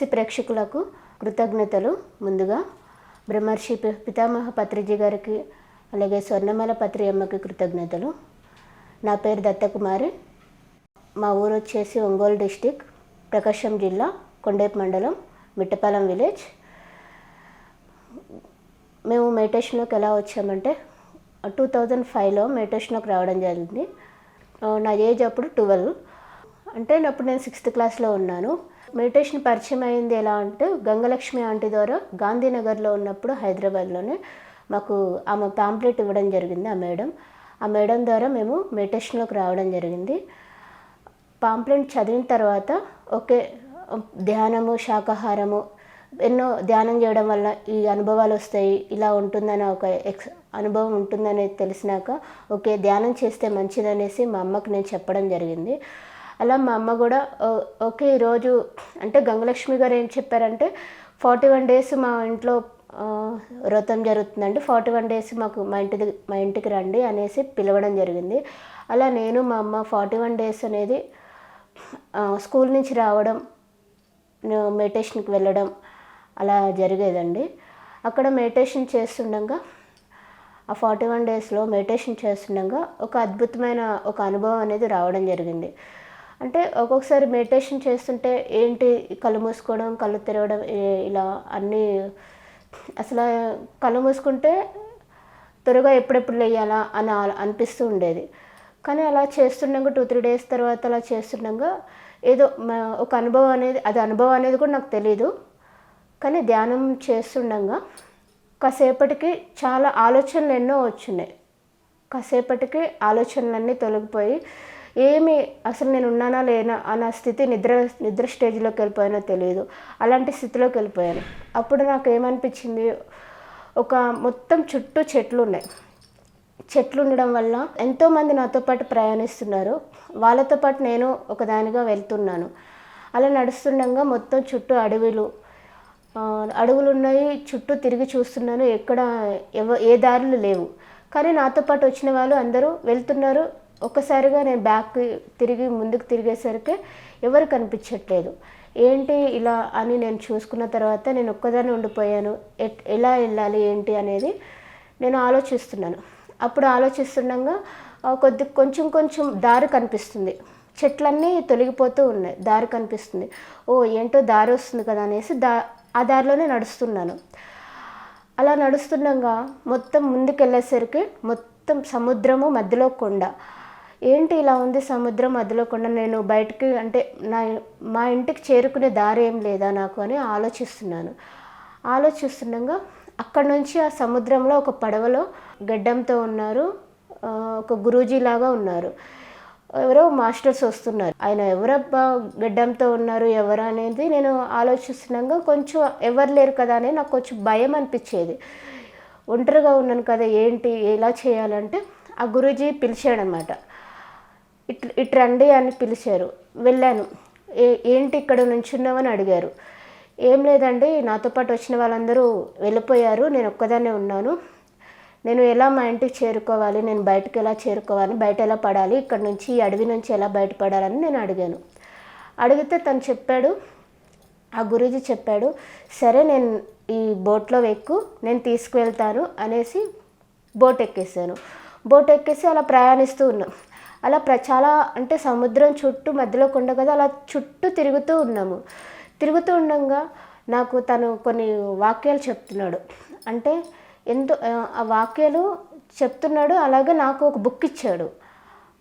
బ్రహ్మర్షి ప్రేక్షకులకు కృతజ్ఞతలు. ముందుగా బ్రహ్మర్షి పితామహ పత్రిజీ గారికి అలాగే స్వర్ణమాల పత్రి అమ్మకి కృతజ్ఞతలు. నా పేరు దత్తకుమారి. మా ఊరు వచ్చేసి ఒంగోలు డిస్టిక్ ప్రకాశం జిల్లా కొండేపు మండలం మిట్టపాలెం విలేజ్. మేము మెడిటేషన్లోకి ఎలా వచ్చామంటే టూ థౌజండ్ ఫైవ్లో మెడిటేషన్లోకి రావడం జరిగింది. నా ఏజ్ అప్పుడు ట్వెల్వ్. అంటే అప్పుడు నేను సిక్స్త్ క్లాస్లో ఉన్నాను. మెడిటేషన్ పరిచయం అయింది ఎలా అంటే గంగలక్ష్మి ఆంటీ ద్వారా గాంధీనగర్లో ఉన్నప్పుడు హైదరాబాద్లోనే మాకు ఆమె పాంప్లెట్ ఇవ్వడం జరిగింది ఆ మేడం. ఆ మేడం ద్వారా మేము మెడిటేషన్లోకి రావడం జరిగింది. పాంప్లెట్ చదివిన తర్వాత ఓకే ధ్యానము శాకాహారము ఎన్నో ధ్యానం చేయడం వల్ల ఈ అనుభవాలు వస్తాయి ఇలా ఉంటుందని ఒక ఎక్స్ అనుభవం ఉంటుందని తెలిసినాక ఓకే ధ్యానం చేస్తే మంచిదనేసి మా అమ్మకు నేను చెప్పడం జరిగింది. అలా మా అమ్మ కూడా "ఓ- ఓకే ఈరోజు అంటే గంగలక్ష్మి గారు ఏం చెప్పారంటే ఫార్టీ వన్ డేస్ మా ఇంట్లో వ్రతం జరుగుతుందండి. ఫార్టీ వన్ డేస్ మాకు మా ఇంటి మా ఇంటికి రండి అనేసి పిలవడం జరిగింది. అలా నేను మా అమ్మ ఫార్టీ వన్ డేస్ అనేది స్కూల్ నుంచి రావడం నేను మెడిటేషన్కి వెళ్ళడం అలా జరిగేదండి. అక్కడ మెడిటేషన్ చేస్తుండగా ఆ ఫార్టీ వన్ డేస్లో మెడిటేషన్ చేస్తుండగా ఒక అద్భుతమైన ఒక అనుభవం అనేది రావడం జరిగింది. అంటే ఒక్కొక్కసారి మెడిటేషన్ చేస్తుంటే ఏంటి కళ్ళు మూసుకోవడం కళ్ళు తెరవడం ఇలా అన్నీ అసలు కళ్ళు మూసుకుంటే త్వరగా ఎప్పుడెప్పుడు లేయాలా అని అనిపిస్తూ ఉండేది. కానీ అలా చేస్తుండగా టూ త్రీ డేస్ తర్వాత అలా చేస్తుండగా ఏదో ఒక అనుభవం అనేది అది అనుభవం అనేది కూడా నాకు తెలీదు. కానీ ధ్యానం చేస్తుండగా కాసేపటికి చాలా ఆలోచనలు ఎన్నో వచ్చినాయి. కాసేపటికి ఆలోచనలన్నీ తొలగిపోయి ఏమి అసలు నేను ఉన్నానా లేనా అన్న స్థితి నిద్ర నిద్ర స్టేజ్లోకి వెళ్ళిపోయానో తెలియదు అలాంటి స్థితిలోకి వెళ్ళిపోయాను. అప్పుడు నాకు ఏమనిపించింది? ఒక మొత్తం చుట్టూ చెట్లు ఉన్నాయి. చెట్లు ఉండడం వల్ల ఎంతోమంది నాతో పాటు ప్రయాణిస్తున్నారు. వాళ్ళతో పాటు నేను ఒకదానిగా వెళ్తున్నాను. అలా నడుస్తుండగా మొత్తం చుట్టూ అడవులు. అడవులు ఉన్నాయి చుట్టూ తిరిగి చూస్తున్నాను. ఎక్కడ ఎవ ఏ దారులు లేవు. కానీ నాతో పాటు వచ్చిన వాళ్ళు అందరూ వెళ్తున్నారు. ఒక్కసారిగా నేను బ్యాక్ తిరిగి ముందుకు తిరిగేసరికి ఎవరు కనిపించట్లేదు. ఏంటి ఇలా అని నేను చూసుకున్న తర్వాత నేను ఒక్కదాన్ని ఉండిపోయాను. ఎట్ ఎలా వెళ్ళాలి ఏంటి అనేది నేను ఆలోచిస్తున్నాను. అప్పుడు ఆలోచిస్తుండగా కొద్ది కొంచెం కొంచెం దారి కనిపిస్తుంది. చెట్లన్నీ తొలగిపోతూ ఉన్నాయి. దారి కనిపిస్తుంది. ఓ ఏంటో దారి వస్తుంది కదా అనేసి దా ఆ దారిలోనే నడుస్తున్నాను. అలా నడుస్తుండగా మొత్తం ముందుకెళ్ళేసరికి మొత్తం సముద్రము మధ్యలో కొండ. ఏంటి ఇలా ఉంది సముద్రం మధ్యలోకుండా నేను బయటికి అంటే నా మా ఇంటికి చేరుకునే దారి ఏం లేదా నాకు అని ఆలోచిస్తున్నాను. ఆలోచిస్తుండగా అక్కడ నుంచి ఆ సముద్రంలో ఒక పడవలో గడ్డంతో ఉన్నారు. ఒక గురూజీ లాగా ఉన్నారు. ఎవరో మాస్టర్స్ వస్తున్నారు. ఆయన ఎవరబ్బా గడ్డంతో ఉన్నారు ఎవరు అనేది నేను ఆలోచిస్తున్నాగా కొంచెం ఎవరు లేరు కదా అని నాకు కొంచెం భయం అనిపించేది. ఒంటరిగా ఉన్నాను కదా ఏంటి ఎలా చేయాలంటే ఆ గురూజీ పిలిచాడనమాట. ఇట్ ఇటు రండి అని పిలిచారు. వెళ్ళాను. ఏ ఏంటి ఇక్కడ నుంచున్నామని అడిగారు. ఏం లేదండి నాతో పాటు వచ్చిన వాళ్ళందరూ వెళ్ళిపోయారు. నేను ఒక్కదాన్నే ఉన్నాను. నేను ఎలా మా ఇంటికి చేరుకోవాలి? నేను బయటకు ఎలా చేరుకోవాలి? బయట ఎలా పడాలి? ఇక్కడ నుంచి ఈ అడవి నుంచి ఎలా బయటపడాలని నేను అడిగాను. అడిగితే తను చెప్పాడు ఆ గురూజీ చెప్పాడు సరే నేను ఈ బోట్లో ఎక్కు నేను తీసుకువెళ్తాను అనేసి బోట్ ఎక్కేసాను బోట్ ఎక్కేసి అలా ప్రయాణిస్తూ ఉన్నాం అలా ప్ర చాలా అంటే సముద్రం చుట్టూ మధ్యలో కొండ కదా అలా చుట్టూ తిరుగుతూ ఉన్నాము. తిరుగుతూ ఉండగా నాకు తను కొన్ని వాక్యాలు చెప్తున్నాడు. అంటే ఎంతో ఆ, వాక్యాలు చెప్తున్నాడు అలాగే నాకు ఒక బుక్ ఇచ్చాడు.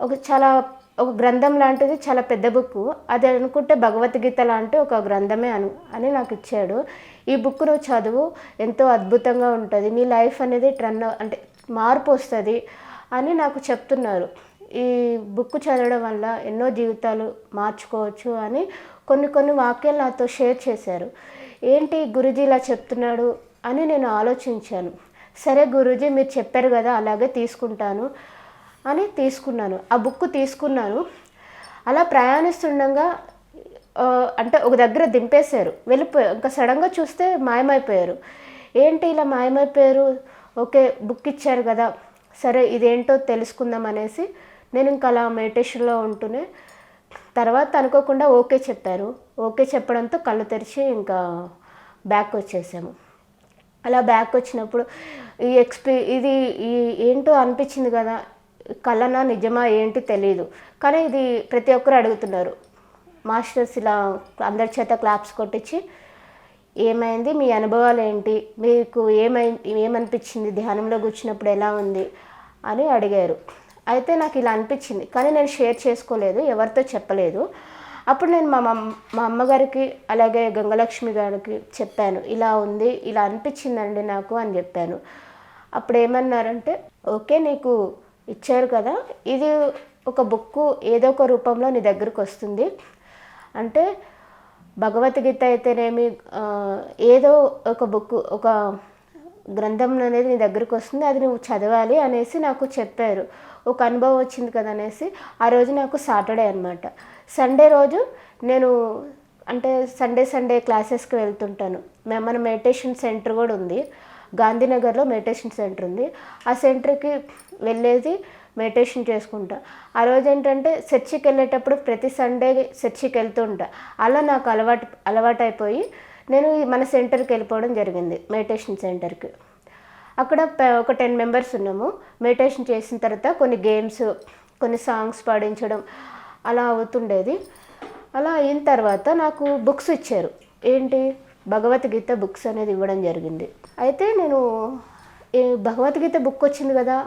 ఒక చాలా ఒక గ్రంథం లాంటిది చాలా పెద్ద బుక్. అది అనుకుంటే భగవద్గీత లాంటి ఒక గ్రంథమే అను అని నాకు ఇచ్చాడు. ఈ బుక్ నువ్వు చదువు ఎంతో అద్భుతంగా ఉంటుంది. నీ లైఫ్ అనేది ట్రన్ అంటే మార్పు వస్తుంది అని నాకు చెప్తున్నారు. ఈ బుక్ చదవడం వల్ల ఎన్నో జీవితాలు మార్చుకోవచ్చు అని కొన్ని కొన్ని వాక్యాలు నాతో షేర్ చేశారు. ఏంటి గురుజీ ఇలా చెప్తున్నాడు అని నేను ఆలోచించాను. సరే గురూజీ మీరు చెప్పారు కదా అలాగే తీసుకుంటాను అని తీసుకున్నాను. ఆ బుక్ తీసుకున్నాను. అలా ప్రయాణిస్తుండగా అంటే ఒక దగ్గర దింపేశారు. వెళ్ళిపోయారు ఇంకా సడన్గా చూస్తే మాయమైపోయారు. ఏంటి ఇలా మాయమైపోయారు? ఓకే బుక్ ఇచ్చారు కదా సరే ఇదేంటో తెలుసుకుందాం అనేసి నేను ఇంకా అలా మెడిటేషన్లో ఉంటూనే తర్వాత అనుకోకుండా ఓకే చెప్పారు. ఓకే చెప్పడంతో కళ్ళు తెరిచి ఇంకా బ్యాక్ వచ్చేసాము. అలా బ్యాక్ వచ్చినప్పుడు ఈ ఎక్స్పీ ఇది ఈ ఏంటో అనిపించింది కదా కళ్ళనా నిజమా ఏంటి తెలియదు కానీ ఇది ప్రతి ఒక్కరు అడుగుతున్నారు. మాస్టర్స్ ఇలా అందరి చేత క్లాప్స్ కొట్టించి ఏమైంది మీ అనుభవాలు ఏంటి మీకు ఏమై ఏమనిపించింది ధ్యానంలో కూర్చున్నప్పుడు ఎలా ఉంది అని అడిగారు. అయితే నాకు ఇలా అనిపించింది. కానీ నేను షేర్ చేసుకోలేదు ఎవరితో చెప్పలేదు. అప్పుడు నేను మా మమ్ మా అమ్మగారికి అలాగే గంగలక్ష్మి గారికి చెప్పాను ఇలా ఉంది ఇలా అనిపించిందండి నాకు అని చెప్పాను. అప్పుడు ఏమన్నారంటే ఓకే నీకు ఇచ్చారు కదా ఇది ఒక బుక్ ఏదో ఒక రూపంలో నీ దగ్గరకు వస్తుంది. అంటే భగవద్గీత అయితేనేమి ఏదో ఒక బుక్ ఒక గ్రంథం అనేది నీ దగ్గరకు వస్తుంది అది నువ్వు చదవాలి అనేసి నాకు చెప్పారు. ఒక అనుభవం వచ్చింది కదా అనేసి ఆ రోజు నాకు సాటర్డే అనమాట సండే రోజు నేను అంటే సండే సండే క్లాసెస్కి వెళ్తుంటాను. మన మెడిటేషన్ సెంటర్ కూడా ఉంది. గాంధీనగర్లో మెడిటేషన్ సెంటర్ ఉంది. ఆ సెంటర్కి వెళ్ళేది మెడిటేషన్ చేసుకుంటా. ఆ రోజు ఏంటంటే చర్చికి వెళ్ళేటప్పుడు ప్రతి సండే చర్చికి వెళ్తూ ఉంటా. అలా నాకు అలవాటు అలవాటైపోయి నేను మన సెంటర్కి వెళ్ళిపోవడం జరిగింది మెడిటేషన్ సెంటర్కి. అక్కడ ఒక టెన్ మెంబర్స్ ఉన్నాము. మెడిటేషన్ చేసిన తర్వాత కొన్ని గేమ్స్ కొన్ని సాంగ్స్ పాడించడం అలా అవుతుండేది. అలా అయిన తర్వాత నాకు బుక్స్ ఇచ్చారు. ఏంటి? భగవద్గీత బుక్స్ అనేది ఇవ్వడం జరిగింది. అయితే నేను ఈ భగవద్గీత బుక్ వచ్చింది కదా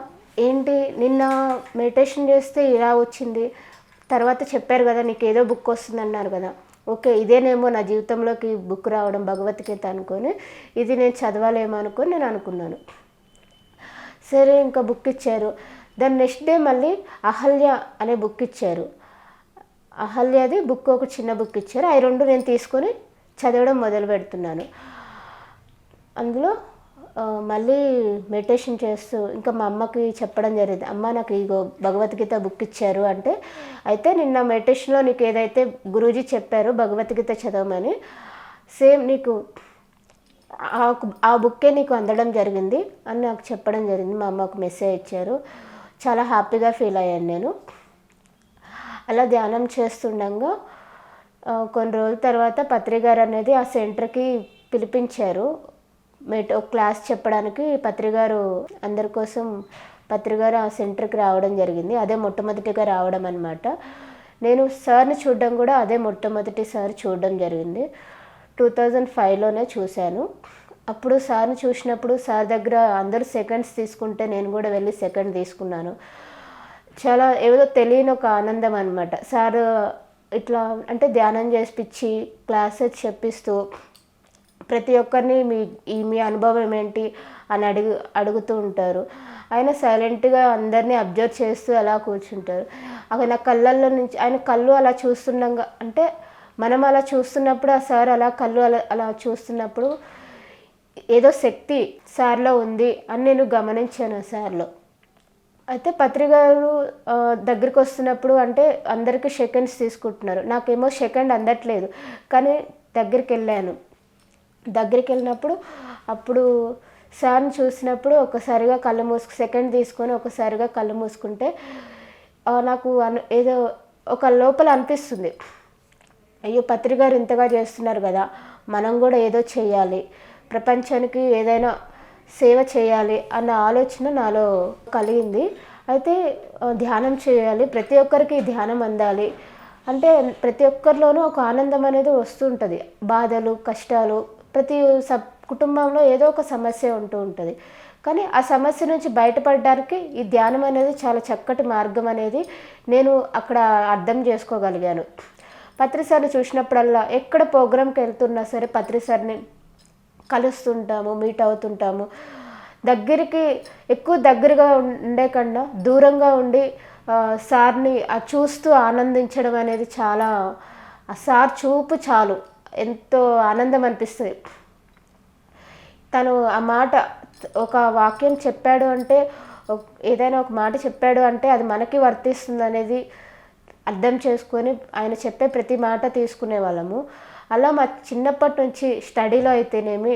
ఏంటి? నిన్న మెడిటేషన్ చేస్తే ఇలా వచ్చింది. తర్వాత చెప్పారు కదా నీకు ఏదో బుక్ వస్తుంది అన్నారు కదా. ఓకే ఇదేనేమో నా జీవితంలోకి బుక్ రావడం భగవద్గీత అనుకొని ఇది నేను చదవాలేమో అనుకొని నేను అనుకున్నాను. సరే ఇంకా బుక్ ఇచ్చారు. దాని నెక్స్ట్ డే మళ్ళీ అహల్య అనే బుక్ ఇచ్చారు. అహల్యది బుక్ ఒక చిన్న బుక్ ఇచ్చారు. అవి రెండు నేను తీసుకొని చదవడం మొదలు పెడుతున్నాను. అందులో మళ్ళీ మెడిటేషన్ చేస్తూ ఇంకా మా అమ్మకి చెప్పడం జరిగింది. అమ్మ నాకు ఇగో భగవద్గీత బుక్ ఇచ్చారు అంటే అయితే నిన్న మెడిటేషన్లో నీకు ఏదైతే గురూజీ చెప్పారు భగవద్గీత చదవమని సేమ్ నీకు ఆ ఆ బుక్కే నీకు అందడం జరిగింది అని నాకు చెప్పడం జరిగింది. మా అమ్మ ఒక మెసేజ్ ఇచ్చారు. చాలా హ్యాపీగా ఫీల్ అయ్యాను నేను. అలా ధ్యానం చేస్తుండగా కొన్ని రోజుల తర్వాత పత్రికారు అనేది ఆ సెంటర్కి పిలిపించారు. మీట్ ఒక క్లాస్ చెప్పడానికి పత్రికారు అందరి కోసం పత్రికారు ఆ సెంటర్కి రావడం జరిగింది. అదే మొట్టమొదటిగా రావడం అనమాట నేను సార్ని చూడడం కూడా అదే మొట్టమొదటిసారి చూడడం జరిగింది. టూ థౌజండ్ ఫైవ్లోనే చూశాను. అప్పుడు సార్ని చూసినప్పుడు సార్ దగ్గర అందరూ సెకండ్స్ తీసుకుంటే నేను కూడా వెళ్ళి సెకండ్ తీసుకున్నాను. చాలా ఏదో తెలియని ఒక ఆనందం అనమాట సార్ ఇట్లా అంటే ధ్యానం చేసిపించి క్లాసెస్ చెప్పిస్తూ ప్రతి ఒక్కరిని మీ ఈ మీ అనుభవం ఏంటి అని అడుగు అడుగుతూ ఉంటారు. ఆయన సైలెంట్గా అందరినీ అబ్జర్వ్ చేస్తూ అలా కూర్చుంటారు. ఆయన కళ్ళల్లో నుంచి ఆయన కళ్ళు అలా చూస్తుండగా అంటే మనం అలా చూస్తున్నప్పుడు ఆ సార్ అలా కళ్ళు అలా అలా చూస్తున్నప్పుడు ఏదో శక్తి సార్లో ఉంది అని నేను గమనించాను ఆ సార్లో. అయితే పత్రికలు ఆ, దగ్గరికి వస్తున్నప్పుడు అంటే అందరికీ సెకండ్స్ తీసుకుంటున్నారు. నాకేమో సెకండ్ అందట్లేదు కానీ దగ్గరికి వెళ్ళాను. దగ్గరికి వెళ్ళినప్పుడు అప్పుడు సార్ని చూసినప్పుడు ఒకసారిగా కళ్ళు మూసుకు సెకండ్ తీసుకొని ఒకసారిగా కళ్ళు మూసుకుంటే నాకు అను ఏదో ఒక లోపల అనిపిస్తుంది. అయ్యో పత్రికారు ఇంతగా చేస్తున్నారు కదా మనం కూడా ఏదో చేయాలి. ప్రపంచానికి ఏదైనా సేవ చేయాలి అన్న ఆలోచన నాలో కలిగింది. అయితే ధ్యానం చేయాలి ప్రతి ఒక్కరికి ధ్యానం అందాలి. అంటే ప్రతి ఒక్కరిలోనూ ఒక ఆనందం అనేది వస్తుంటుంది. బాధలు కష్టాలు ప్రతి సబ్ కుటుంబంలో ఏదో ఒక సమస్య ఉంటూ ఉంటుంది. కానీ ఆ సమస్య నుంచి బయటపడడానికి ఈ ధ్యానం అనేది చాలా చక్కటి మార్గం అనేది నేను అక్కడ అర్థం చేసుకోగలిగాను. పత్రిసార్ని చూసినప్పుడల్లా ఎక్కడ ప్రోగ్రామ్కి వెళ్తున్నా సరే పత్రిసార్ని కలుస్తుంటాము మీట్ అవుతుంటాము. దగ్గరికి ఎక్కువ దగ్గరగా ఉండే కన్నా దూరంగా ఉండి సార్ని చూస్తూ ఆనందించడం అనేది చాలా సార్ చూపు చాలు. ఎంతో ఆనందం అనిపిస్తుంది. తను ఆ మాట ఒక వాక్యం చెప్పాడు అంటే ఏదైనా ఒక మాట చెప్పాడు అంటే అది మనకి వర్తిస్తుంది అనేది అర్థం చేసుకొని ఆయన చెప్పే ప్రతి మాట తీసుకునే వాళ్ళము అలా మా చిన్నప్పటి నుంచి స్టడీలో అయితేనేమి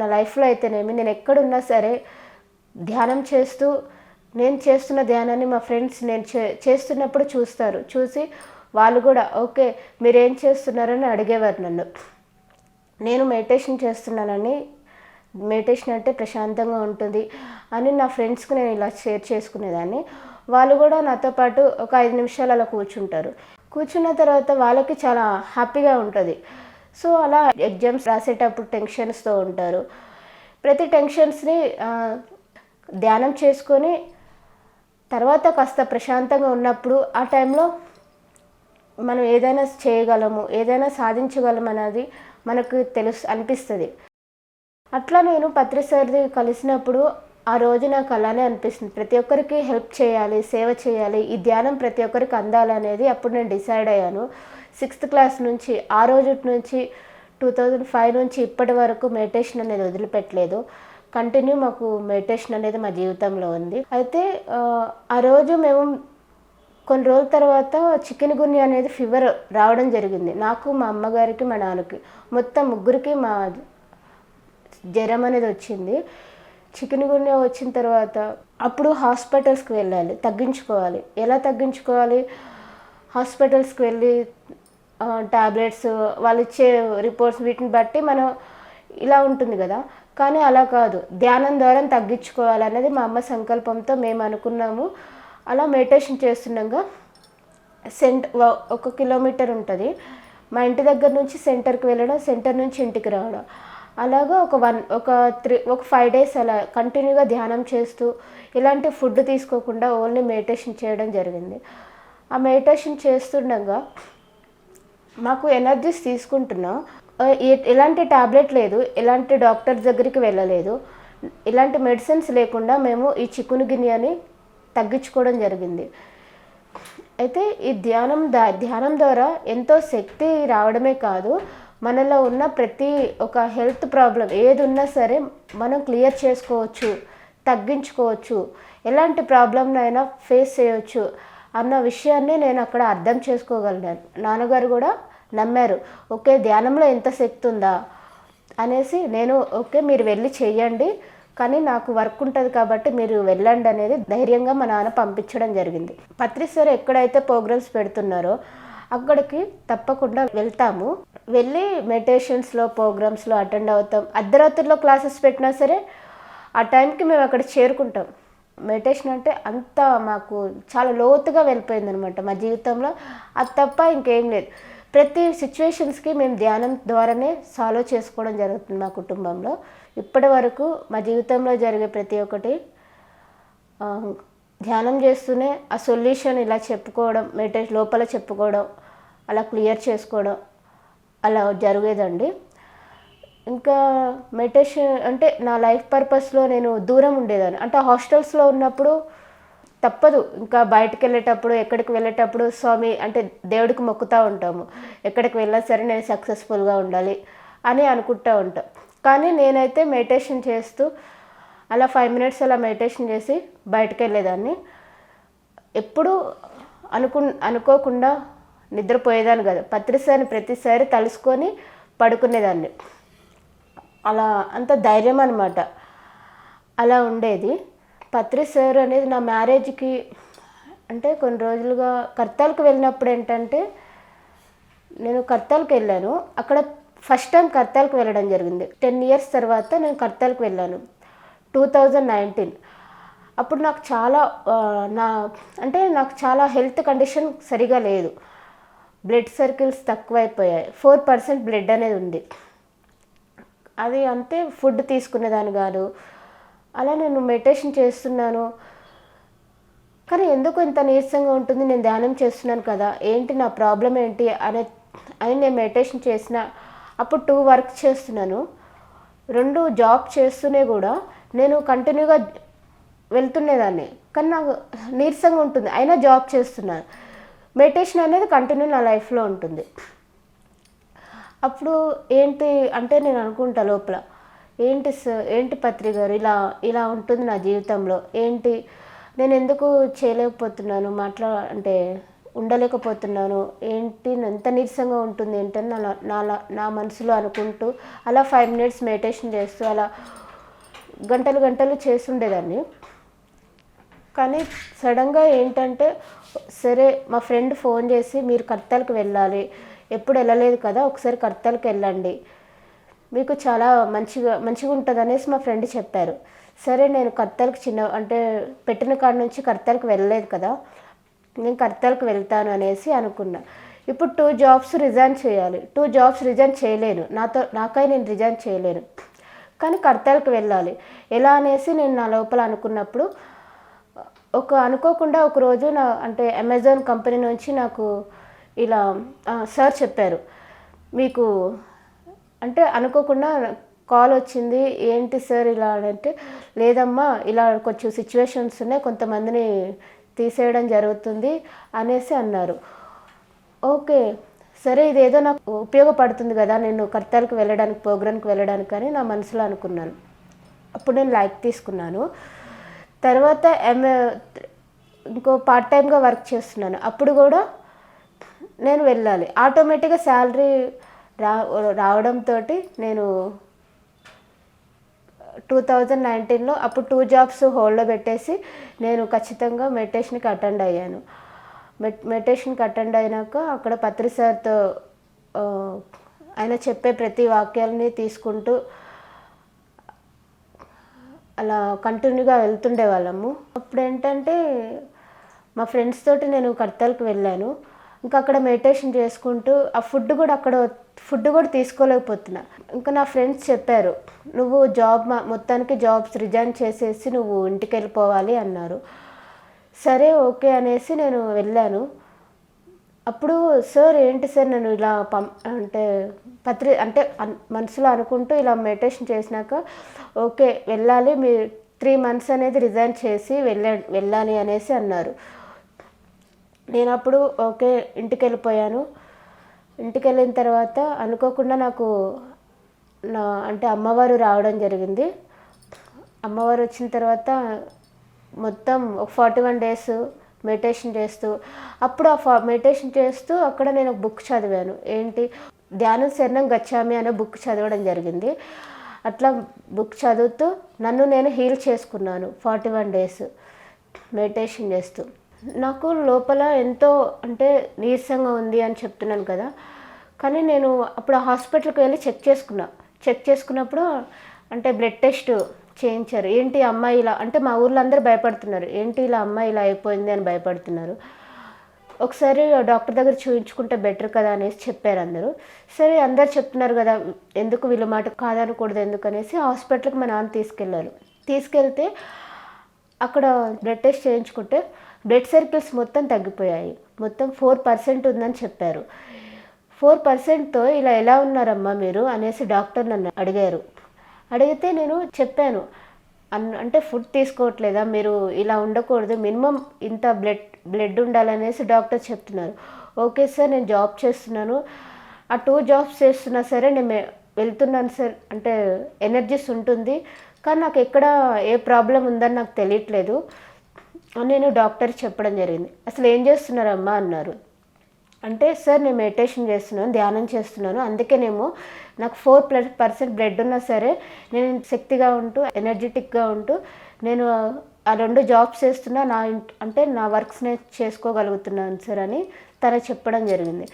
నా లైఫ్లో అయితేనేమి నేను ఎక్కడున్నా సరే ధ్యానం చేస్తూ నేను చేస్తున్న ధ్యానాన్ని మా ఫ్రెండ్స్ నేను చే చేస్తున్నప్పుడు చూస్తారు. చూసి వాళ్ళు కూడా ఓకే మీరేం చేస్తున్నారని అడిగేవారు నన్ను. నేను మెడిటేషన్ చేస్తున్నానని మెడిటేషన్ అంటే ప్రశాంతంగా ఉంటుంది అని నా ఫ్రెండ్స్కి నేను ఇలా షేర్ చేసుకునేదాన్ని. వాళ్ళు కూడా నాతో పాటు ఒక ఐదు నిమిషాలు అలా కూర్చుంటారు. కూర్చున్న తర్వాత వాళ్ళకి చాలా హ్యాపీగా ఉంటుంది. సో అలా ఎగ్జామ్స్ రాసేటప్పుడు టెన్షన్స్తో ఉంటారు. ప్రతి టెన్షన్స్ని ధ్యానం చేసుకొని తర్వాత కాస్త ప్రశాంతంగా ఉన్నప్పుడు ఆ టైంలో మనం ఏదైనా చేయగలము ఏదైనా సాధించగలం అనేది మనకు తెలుసు అనిపిస్తుంది. అట్లా నేను పత్రి సార్ది కలిసినప్పుడు ఆ రోజు నాకు అలానే అనిపిస్తుంది. ప్రతి ఒక్కరికి హెల్ప్ చేయాలి సేవ చేయాలి ఈ ధ్యానం ప్రతి ఒక్కరికి అందాలనేది అప్పుడు నేను డిసైడ్ అయ్యాను. సిక్స్త్ క్లాస్ నుంచి ఆ రోజు నుంచి టూ థౌజండ్ ఫైవ్ నుంచి ఇప్పటి వరకు మెడిటేషన్ అనేది వదిలిపెట్టలేదు. కంటిన్యూ మాకు మెడిటేషన్ అనేది మా జీవితంలో ఉంది. అయితే ఆ, రోజు మేము కొన్ని రోజుల తర్వాత చికెన్ గున్య అనేది ఫీవర్ రావడం జరిగింది. నాకు మా అమ్మగారికి మా నాన్నకి మొత్తం ముగ్గురికి మా జ్వరం అనేది వచ్చింది. చికెన్ గున్యా వచ్చిన తర్వాత అప్పుడు హాస్పిటల్స్కి వెళ్ళాలి తగ్గించుకోవాలి. ఎలా తగ్గించుకోవాలి? హాస్పిటల్స్కి వెళ్ళి టాబ్లెట్స్ వాళ్ళు ఇచ్చే రిపోర్ట్స్ వీటిని బట్టి మనం ఇలా ఉంటుంది కదా. కానీ అలా కాదు. ధ్యానం ద్వారా తగ్గించుకోవాలన్నది మా అమ్మ సంకల్పంతో మేము అనుకున్నాము. అలా మెడిటేషన్ చేస్తుండగా సెంట్ ఒక కిలోమీటర్ ఉంటుంది. మా ఇంటి దగ్గర నుంచి సెంటర్కి వెళ్ళడం సెంటర్ నుంచి ఇంటికి రావడం. అలాగా ఒక వన్ ఒక త్రీ ఒక ఫైవ్ డేస్ అలా కంటిన్యూగా ధ్యానం చేస్తూ ఇలాంటి ఫుడ్ తీసుకోకుండా ఓన్లీ మెడిటేషన్ చేయడం జరిగింది. ఆ మెడిటేషన్ చేస్తుండగా మాకు ఎనర్జీస్ తీసుకుంటున్నా. ఎలాంటి టాబ్లెట్ లేదు ఎలాంటి డాక్టర్ దగ్గరికి వెళ్ళలేదు. ఇలాంటి మెడిసిన్స్ లేకుండా మేము ఈ చికును గిన్నెని తగ్గించుకోవడం జరిగింది. అయితే ఈ ధ్యానం ధ్యానం ద్వారా ఎంతో శక్తి రావడమే కాదు మనలో ఉన్న ప్రతి ఒక హెల్త్ ప్రాబ్లం ఏది ఉన్నా సరే మనం క్లియర్ చేసుకోవచ్చు తగ్గించుకోవచ్చు. ఎలాంటి ప్రాబ్లంనైనా ఫేస్ చేయవచ్చు అన్న విషయాన్ని నేను అక్కడ అర్థం చేసుకోగలిగాను. నాన్నగారు కూడా నమ్మారు ఓకే ధ్యానంలో ఎంత శక్తి ఉందా? అనేసి నేను ఓకే మీరు వెళ్ళి చేయండి కానీ నాకు వర్క్ ఉంటుంది కాబట్టి మీరు వెళ్ళండి అనేది ధైర్యంగా మా నాన్న పంపించడం జరిగింది. పత్రి సార్ ఎక్కడైతే ప్రోగ్రామ్స్ పెడుతున్నారో అక్కడికి తప్పకుండా వెళ్తాము. వెళ్ళి మెడిటేషన్స్లో ప్రోగ్రామ్స్లో అటెండ్ అవుతాం. అర్ధరాత్రిలో క్లాసెస్ పెట్టినా సరే ఆ టైంకి మేము అక్కడ చేరుకుంటాం. మెడిటేషన్ అంటే అంత మాకు చాలా లోతుగా వెళ్ళిపోయింది అనమాట మా జీవితంలో. అది తప్ప ఇంకేం లేదు. ప్రతి సిచ్యువేషన్స్కి మేము ధ్యానం ద్వారానే సాల్వ్ చేసుకోవడం జరుగుతుంది మా కుటుంబంలో. ఇప్పటి వరకు మా జీవితంలో జరిగే ప్రతి ఒక్కటి ధ్యానం చేస్తూనే ఆ సొల్యూషన్ ఇలా చెప్పుకోవడం మెడిటేషన్ లోపల చెప్పుకోవడం అలా క్లియర్ చేసుకోవడం అలా జరిగేదండి. ఇంకా మెడిటేషన్ అంటే నా లైఫ్ పర్పస్లో నేను దూరం ఉండేదాన్ని. అంటే హాస్టల్స్లో ఉన్నప్పుడు తప్పదు. ఇంకా బయటకు వెళ్ళేటప్పుడు ఎక్కడికి వెళ్ళేటప్పుడు స్వామి అంటే దేవుడికి మొక్కుతూ ఉంటాము. ఎక్కడికి వెళ్ళినా సరే నేను సక్సెస్ఫుల్గా ఉండాలి అని అనుకుంటూ ఉంటాం. కానీ నేనైతే మెడిటేషన్ చేస్తూ అలా ఫైవ్ మినిట్స్ అలా మెడిటేషన్ చేసి బయటకు వెళ్ళేదాన్ని ఎప్పుడు అనుకు అనుకోకుండా నిద్రపోయేదాన్ని కదా. పత్రిసారి ప్రతిసారి తలుసుకొని పడుకునేదాన్ని. అలా అంత ధైర్యం అనమాట అలా ఉండేది. పత్రి సార్ అనేది నా మ్యారేజ్కి అంటే కొన్ని రోజులుగా కర్తాలకు వెళ్ళినప్పుడు ఏంటంటే నేను కర్తాలకు వెళ్ళాను. అక్కడ ఫస్ట్ టైం కర్తాలకు వెళ్ళడం జరిగింది. టెన్ ఇయర్స్ తర్వాత నేను కర్తాలకు వెళ్ళాను. Two thousand nineteen. అప్పుడు నాకు చాలా నా అంటే నాకు చాలా హెల్త్ కండిషన్ సరిగా లేదు. బ్లడ్ సర్కిల్స్ తక్కువైపోయాయి. ఫోర్ పర్సెంట్ బ్లడ్ అనేది ఉంది. అది అంతే ఫుడ్ తీసుకునేదాన్ని కాదు అలా నేను మెడిటేషన్ చేస్తున్నాను. కానీ ఎందుకు ఇంత నీరసంగా ఉంటుంది? నేను ధ్యానం చేస్తున్నాను కదా. ఏంటి నా ప్రాబ్లం ఏంటి? అనే అని నేను మెడిటేషన్ చేసిన అప్పుడు టూ వర్క్ చేస్తున్నాను. రెండు జాబ్ చేస్తూనే కూడా నేను కంటిన్యూగా వెళ్తుండేదాన్ని కానీ నాకు నీరసంగా ఉంటుంది. అయినా జాబ్ చేస్తున్నాను. మెడిటేషన్ అనేది కంటిన్యూ నా లైఫ్లో ఉంటుంది. అప్పుడు ఏంటి అంటే నేను అనుకుంటా లోపల ఏంటి సార్ ఏంటి పత్రి గారు ఇలా ఇలా ఉంటుంది నా జీవితంలో. ఏంటి నేను ఎందుకు చేయలేకపోతున్నాను మాట్లా అంటే ఉండలేకపోతున్నాను ఏంటి ఎంత నీరసంగా ఉంటుంది ఏంటని నా నా నా మనసులో అనుకుంటూ అలా ఫైవ్ మినిట్స్ మెడిటేషన్ చేస్తూ అలా గంటలు గంటలు చేస్తుండేదాన్ని. కానీ సడన్గా ఏంటంటే సరే మా ఫ్రెండ్ ఫోన్ చేసి మీరు కర్తలకు వెళ్ళాలి ఎప్పుడు వెళ్ళలేదు కదా ఒకసారి కర్తలకు వెళ్ళండి. మీకు చాలా మంచిగా మంచిగా ఉంటుంది అనేసి మా ఫ్రెండ్ చెప్పారు. సరే నేను కర్తాలకు చిన్న అంటే పెట్టిన కాడ నుంచి కర్తలకు వెళ్ళలేదు కదా నేను కర్తాలకు వెళ్తాను అనేసి అనుకున్నా. ఇప్పుడు టూ జాబ్స్ రిజైన్ చేయాలి. టూ జాబ్స్ రిజైన్ చేయలేను. నాతో నాకై నేను రిజైన్ చేయలేను. కానీ కర్తలకు వెళ్ళాలి. ఎలా అనేసి నేను నా లోపల అనుకున్నప్పుడు ఒక అనుకోకుండా ఒకరోజు నా అంటే అమెజాన్ కంపెనీ నుంచి నాకు ఇలా సార్ చెప్పారు. మీకు అంటే అనుకోకుండా కాల్ వచ్చింది ఏంటి సార్ ఇలా? అంటే లేదమ్మా ఇలా కొంచెం సిచ్యువేషన్స్ ఉన్నాయి కొంతమందిని తీసేయడం జరుగుతుంది అనేసి అన్నారు. ఓకే. సరే ఇదేదో నాకు ఉపయోగపడుతుంది కదా నేను కర్తాలకు వెళ్ళడానికి ప్రోగ్రామ్కి వెళ్ళడానికి అని నా మనసులో అనుకున్నాను. అప్పుడు నేను లైక్ తీసుకున్నాను. తర్వాత ఎంఏ ఇంకో పార్ట్ టైంగా వర్క్ చేస్తున్నాను. అప్పుడు కూడా నేను వెళ్ళాలి. ఆటోమేటిక్గా శాలరీ రా రావడంతో నేను టూ థౌజండ్ నైన్టీన్లో అప్పుడు టూ జాబ్స్ హోల్డ్లో పెట్టేసి నేను ఖచ్చితంగా మెడిటేషన్కి అటెండ్ అయ్యాను. మెట్ మెడిటేషన్కి అటెండ్ అయినాక అక్కడ పత్రి సార్తో ఆయన చెప్పే ప్రతి వాక్యాలని తీసుకుంటూ అలా కంటిన్యూగా వెళ్తుండే వాళ్ళము. అప్పుడు ఏంటంటే మా ఫ్రెండ్స్ తోటి నేను కర్తాలకు వెళ్ళాను. ఇంకా అక్కడ మెడిటేషన్ చేసుకుంటూ ఆ ఫుడ్ కూడా అక్కడ ఫుడ్ కూడా తీసుకోలేకపోతున్నా. ఇంకా నా ఫ్రెండ్స్ చెప్పారు నువ్వు జాబ్ మొత్తానికి జాబ్స్ రిజైన్ చేసేసి నువ్వు ఇంటికి వెళ్ళిపోవాలి అన్నారు. సరే ఓకే అనేసి నేను వెళ్ళాను. అప్పుడు సార్ ఏంటి సార్ నేను ఇలా పం అంటే పత్రి అంటే అన్- మనసులో అనుకుంటూ ఇలా మెడిటేషన్ చేసినాక ఓకే వెళ్ళాలి మీరు త్రీ మంత్స్ అనేది రిజైన్ చేసి వెళ్ళ వెళ్ళాలి అనేసి అన్నారు. నేను అప్పుడు ఓకే ఇంటికి వెళ్ళిపోయాను ఇంటికి వెళ్ళిన తర్వాత అనుకోకుండా నాకు నా అంటే అమ్మవారు రావడం జరిగింది. అమ్మవారు వచ్చిన తర్వాత మొత్తం ఒక ఫార్టీ వన్ డేస్ మెడిటేషన్ చేస్తూ అప్పుడు ఆ ఫా మెడిటేషన్ చేస్తూ అక్కడ నేను ఒక బుక్ చదివాను. ఏంటి? ధ్యానం శరణం గచ్చామి అనే బుక్ చదవడం జరిగింది. అట్లా బుక్ చదువుతూ నన్ను నేను హీల్ చేసుకున్నాను ఫార్టీ వన్ డేస్ మెడిటేషన్ చేస్తూ. నాకు లోపల ఎంతో అంటే నీరసంగా ఉంది అని చెప్తున్నాను కదా. కానీ నేను అప్పుడు హాస్పిటల్కి వెళ్ళి చెక్ చేసుకున్నా. చెక్ చేసుకున్నప్పుడు అంటే బ్లడ్ టెస్ట్ చేయించారు. ఏంటి అమ్మాయి ఇలా అంటే మా ఊర్లో అందరూ భయపడుతున్నారు. ఏంటి ఇలా అమ్మాయి ఇలా అయిపోయింది అని భయపడుతున్నారు. ఒకసారి డాక్టర్ దగ్గర చూపించుకుంటే బెటర్ కదా అనేసి చెప్పారు అందరూ. సరే అందరు చెప్తున్నారు కదా ఎందుకు వీళ్ళ మాట కాదనకూడదు ఎందుకు అనేసి హాస్పిటల్కి మా నాన్న తీసుకెళ్ళారు తీసుకెళ్తే అక్కడ బ్లడ్ టెస్ట్ చేయించుకుంటే బ్లడ్ సర్కిల్స్ మొత్తం తగ్గిపోయాయి. మొత్తం ఫోర్ పర్సెంట్ ఉందని చెప్పారు. ఫోర్ పర్సెంట్తో ఇలా ఎలా ఉన్నారమ్మా మీరు అనేసి డాక్టర్ నన్ను అడిగారు. అడిగితే నేను చెప్పాను. అన్ అంటే ఫుడ్ తీసుకోవట్లేదా? మీరు ఇలా ఉండకూడదు. మినిమం ఇంత బ్లడ్ బ్లడ్ ఉండాలనేసి డాక్టర్ చెప్తున్నారు. ఓకే సార్ నేను జాబ్ చేస్తున్నాను. ఆ టూ జాబ్స్ చేస్తున్నా సరే నేను వెళ్తున్నాను సార్. అంటే ఎనర్జీస్ ఉంటుంది. కానీ నాకు ఎక్కడ ఏ ప్రాబ్లం ఉందని నాకు తెలియట్లేదు. అని నేను డాక్టర్ చెప్పడం జరిగింది. అసలు ఏం చేస్తున్నారమ్మా? అన్నారు. అంటే సార్ నేను మెడిటేషన్ చేస్తున్నాను ధ్యానం చేస్తున్నాను. అందుకేనేమో నాకు ఫోర్ ప్లస్ పర్సెంట్ బ్లడ్ ఉన్నా సరే నేను శక్తిగా ఉంటూ ఎనర్జెటిక్గా ఉంటూ నేను ఆ రెండు జాబ్స్ చేస్తున్నా నా అంటే నా వర్క్స్ నేను చేసుకోగలుగుతున్నాను సార్ అని తను చెప్పడం జరిగింది.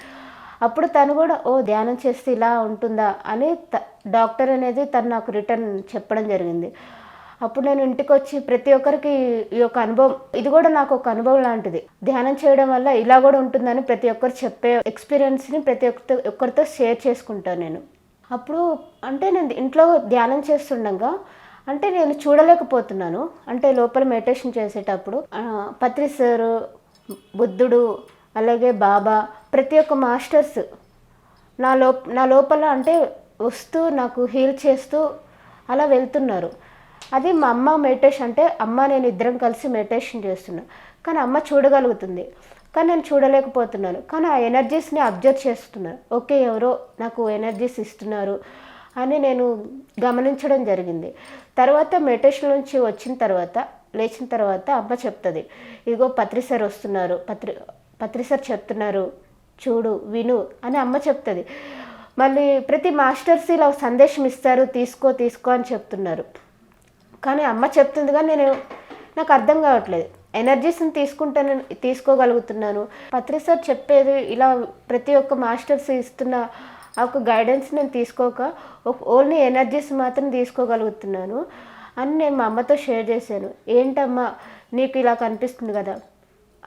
అప్పుడు తను కూడా ఓ ధ్యానం చేస్తే ఇలా ఉంటుందా? అని డాక్టర్ అనేది తను నాకు రిటర్న్ చెప్పడం జరిగింది. అప్పుడు నేను ఇంటికి వచ్చి ప్రతి ఒక్కరికి ఈ యొక్క అనుభవం ఇది కూడా నాకు ఒక అనుభవం లాంటిది. ధ్యానం చేయడం వల్ల ఇలా కూడా ఉంటుందని ప్రతి ఒక్కరు చెప్పే ఎక్స్పీరియన్స్ని ప్రతి ఒక్కరితో ఒక్కరితో షేర్ చేసుకుంటాను నేను. అప్పుడు అంటే నేను ఇంట్లో ధ్యానం చేస్తుండగా అంటే నేను చూడలేకపోతున్నాను. అంటే లోపల మెడిటేషన్ చేసేటప్పుడు పత్రి సారు బుద్ధుడు అలాగే బాబా ప్రతి ఒక్క మాస్టర్స్ నా లో నా లోపల అంటే వస్తూ నాకు హీల్ చేస్తూ అలా వెళ్తున్నారు. అది మా అమ్మ మెడిటేషన్ అంటే అమ్మ నేను ఇద్దరం కలిసి మెడిటేషన్ చేస్తున్నాను కానీ అమ్మ చూడగలుగుతుంది. కానీ నేను చూడలేకపోతున్నాను. కానీ ఆ ఎనర్జీస్ని అబ్జర్వ్ చేస్తున్నాను ఓకే ఎవరో నాకు ఎనర్జీస్ ఇస్తున్నారు అని నేను గమనించడం జరిగింది. తర్వాత మెడిటేషన్ నుంచి వచ్చిన తర్వాత లేచిన తర్వాత అమ్మ చెప్తుంది ఇదిగో పత్రి సార్ వస్తున్నారు. పత్రి పత్రి సార్ చెప్తున్నారు. చూడు విను అని అమ్మ చెప్తుంది. మళ్ళీ ప్రతి మాస్టర్స్ ఇలా సందేశం ఇస్తారు తీసుకో తీసుకో అని చెప్తున్నారు. కానీ అమ్మ చెప్తుందిగా నేను నాకు అర్థం కావట్లేదు. ఎనర్జీస్ని తీసుకుంటాను తీసుకోగలుగుతున్నాను. పత్రి సార్ చెప్పేది ఇలా ప్రతి ఒక్క మాస్టర్స్ ఇస్తున్న ఆ ఒక గైడెన్స్ నేను తీసుకోక ఒక ఓన్లీ ఎనర్జీస్ మాత్రం తీసుకోగలుగుతున్నాను అని నేను మా అమ్మతో షేర్ చేశాను. ఏంటమ్మా నీకు ఇలా కనిపిస్తుంది కదా?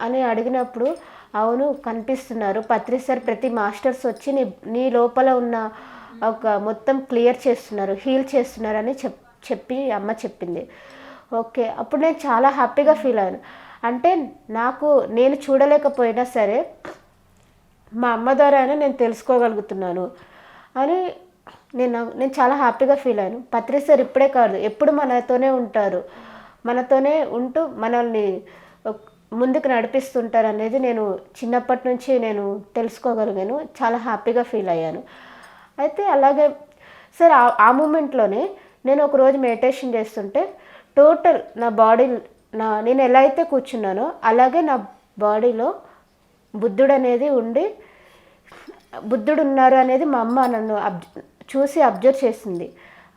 అని అడిగినప్పుడు అవును కనిపిస్తున్నారు. పత్రి సార్ ప్రతి మాస్టర్స్ వచ్చి నీ నీ లోపల ఉన్న ఒక మొత్తం క్లియర్ చేస్తున్నారు హీల్ చేస్తున్నారు అని చెప్ చెప్పి అమ్మ చెప్పింది. ఓకే అప్పుడు నేను చాలా హ్యాపీగా ఫీల్ అయ్యాను. అంటే నాకు నేను చూడలేకపోయినా సరే మా అమ్మ ద్వారానే నేను తెలుసుకోగలుగుతున్నాను అని నేను నేను చాలా హ్యాపీగా ఫీల్ అయ్యాను. పత్రి సార్ ఇప్పుడే కాదు ఎప్పుడు మనతోనే ఉంటారు. మనతోనే ఉంటూ మనల్ని ముందుకు నడిపిస్తుంటారు అనేది నేను చిన్నప్పటి నుంచి నేను తెలుసుకోగలిగాను చాలా హ్యాపీగా ఫీల్ అయ్యాను. అయితే అలాగే సార్ ఆ ఆ మూమెంట్లోనే నేను ఒక రోజు మెడిటేషన్ చేస్తుంటే టోటల్ నా బాడీ నా నేను ఎలా అయితే కూర్చున్నానో అలాగే నా బాడీలో బుద్ధుడు అనేది ఉండి బుద్ధుడు ఉన్నారు అనేది మా అమ్మ నన్ను అబ్ చూసి అబ్జర్వ్ చేసింది.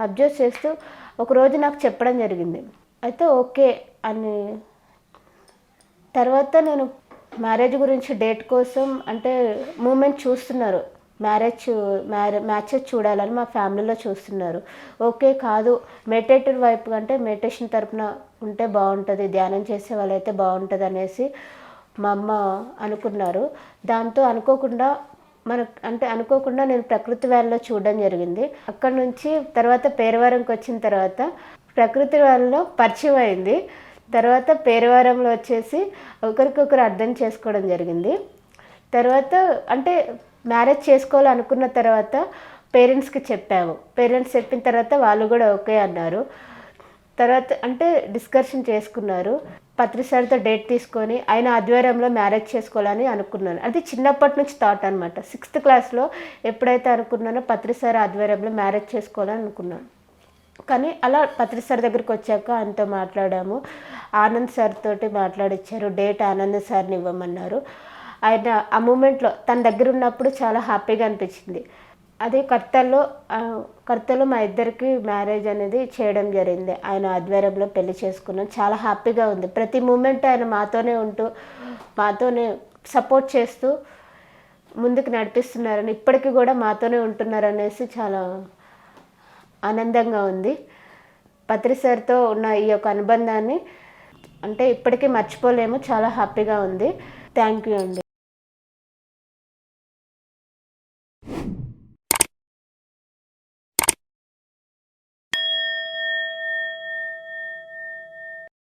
అబ్జర్వ్ చేస్తూ ఒకరోజు నాకు చెప్పడం జరిగింది. అయితే ఓకే అని. తర్వాత నేను మ్యారేజ్ గురించి డేట్ కోసం అంటే మూమెంట్ చూస్తున్నారు. మ్యారేజ్ మ్యారే మ్యాచెస్ చూడాలని మా ఫ్యామిలీలో చూస్తున్నారు. ఓకే కాదు మెడిటేటివ్ వైపు కంటే మెడిటేషన్ తరపున ఉంటే బాగుంటుంది ధ్యానం చేసే వాళ్ళైతే బాగుంటుంది అనేసి మా అమ్మ అనుకున్నారు. దాంతో అనుకోకుండా మనకు అంటే అనుకోకుండా నేను ప్రకృతి వేళలో చూడడం జరిగింది. అక్కడ నుంచి తర్వాత పేరవరంకి వచ్చిన తర్వాత ప్రకృతి వ్యాన్లో పరిచయం అయింది. తర్వాత పేరవరంలో వచ్చేసి ఒకరికొకరు అర్థం చేసుకోవడం జరిగింది. తర్వాత అంటే మ్యారేజ్ చేసుకోవాలనుకున్న తర్వాత పేరెంట్స్కి చెప్పాము. పేరెంట్స్ చెప్పిన తర్వాత వాళ్ళు కూడా ఓకే అన్నారు. తర్వాత అంటే డిస్కషన్ చేసుకున్నారు. పత్రి సార్తో డేట్ తీసుకొని ఆయన ఆధ్వర్యంలో మ్యారేజ్ చేసుకోవాలని అనుకున్నాను. అది చిన్నప్పటి నుంచి థాట్ అనమాట సిక్స్త్ క్లాస్లో ఎప్పుడైతే అనుకున్నానో పత్రి సార్ ఆధ్వర్యంలో మ్యారేజ్ చేసుకోవాలని అనుకున్నాను. కానీ అలా పత్రి సార్ దగ్గరికి వచ్చాక ఆయనతో మాట్లాడాము. ఆనంద్ సార్ తోటి మాట్లాడిచ్చారు. డేట్ ఆనంద్ సార్ని ఇవ్వమన్నారు. ఆయన ఆ మూమెంట్లో తన దగ్గర ఉన్నప్పుడు చాలా హ్యాపీగా అనిపించింది. అదే కర్తల్లో కర్తలో మా ఇద్దరికి మ్యారేజ్ అనేది చేయడం జరిగింది. ఆయన ఆధ్వర్యంలో పెళ్ళి చేసుకున్నాం. చాలా హ్యాపీగా ఉంది. ప్రతి మూమెంట్ ఆయన మాతోనే ఉంటూ మాతోనే సపోర్ట్ చేస్తూ ముందుకు నడిపిస్తున్నారని ఇప్పటికీ కూడా మాతోనే ఉంటున్నారనేసి చాలా ఆనందంగా ఉంది. పత్రి సార్తో ఉన్న ఈ యొక్క అనుబంధాన్ని అంటే ఇప్పటికీ మర్చిపోలేము. చాలా హ్యాపీగా ఉంది. థ్యాంక్ యూ అండి.